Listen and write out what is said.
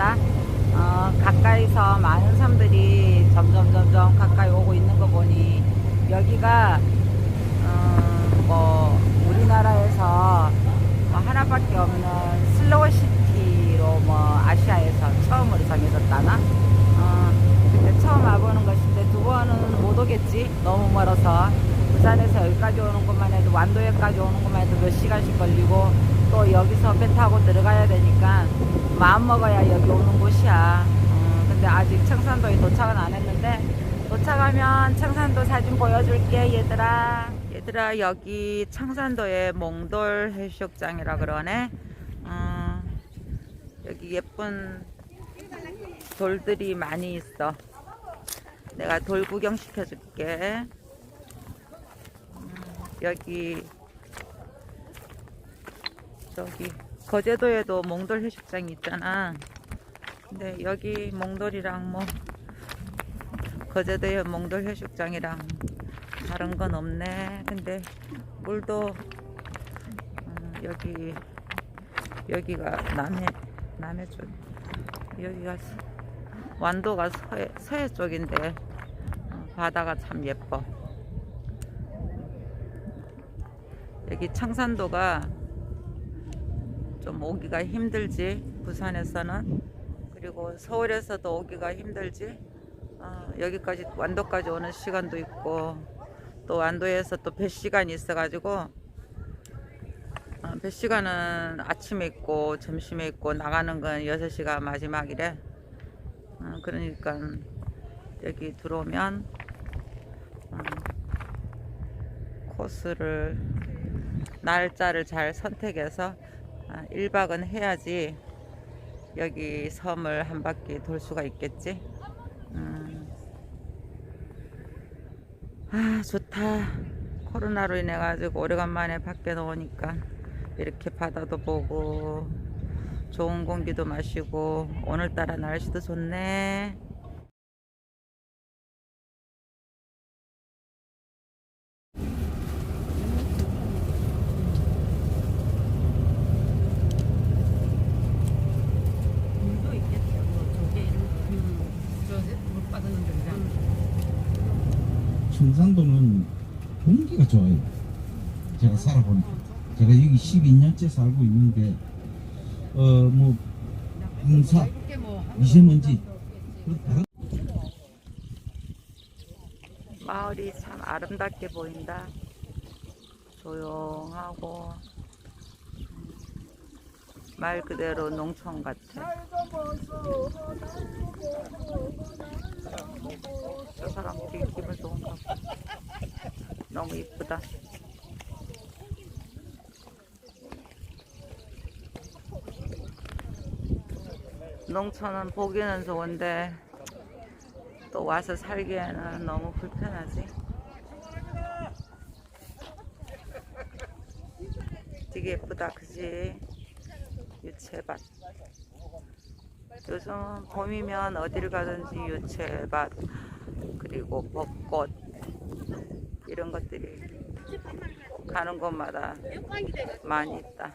보다. 어, 가까이서 많은 섬들이 점점 점점 가까이 오고 있는 거 보니 여기가 음, 뭐 우리나라에서 뭐 하나밖에 없는 슬로우 시티로 뭐 아시아에서 처음으로 정해졌다나? 어, 처음 와보는 것인데 두 번은 못 오겠지? 너무 멀어서. 부산에서 여기까지 오는 것만 해도 완도에까지 오는 것만 해도 몇 시간씩 걸리고 또 여기서 배 타고 들어가야 되니까 마음 먹어야 여기 오는 곳이야. 어, 근데 아직 청산도에 도착은 안 했는데 도착하면 청산도 사진 보여줄게 얘들아. 얘들아 여기 청산도의 몽돌 해수욕장이라 그러네. 어, 여기 예쁜 돌들이 많이 있어. 내가 돌 구경 시켜줄게. 음, 여기 저기 거제도에도 몽돌 해수욕장이 있잖아 근데 여기 몽돌이랑 뭐 거제도의 몽돌 해수욕장이랑 다른 건 없네. 근데 물도 음, 여기 여기가 남해 남해 쪽 여기가 서- 완도가 서해 서해 쪽인데 어, 바다가 참 예뻐. 여기 청산도가 좀 오기가 힘들지 부산에서는. 그리고 서울에서도 오기가 힘들지. 어, 여기까지 완도까지 오는 시간도 있고 또 완도에서 또 배 시간이 있어 가지고 어, 배 시간은 아침에 있고 점심에 있고 나가는 건 6시가 마지막이래. 어, 그러니까 여기 들어오면 어, 코스를 날짜를 잘 선택해서 아, 1박은 해야지 여기 섬을 한 바퀴 돌 수가 있겠지. 음. 아 좋다. 코로나로 인해 가지고 오래간만에 밖에 나오니까 이렇게 바다도 보고 좋은 공기도 마시고 오늘따라 날씨도 좋네. 물도 있겠죠. 뭐 저게 저물 빠지는 데랑 충산도는 공기가 좋아요. 제가 살아보니까. 제가 여기 12년째 살고 있는데, 어, 뭐, 뭐 미세먼지, 마을이 참 아름답게 보인다. 조용하고 음, 말 그대로 농촌 같아. 저 사람 되게 기분 좋은가 봐. 너무 이쁘다. 농촌은 보기는 좋은데 또 와서 살기에는 너무 불편하지. 되게 예쁘다, 그지? 유채밭. 요즘 봄이면 어디를 가든지 유채밭, 그리고 벚꽃, 이런 것들이 가는 곳마다 많이 있다.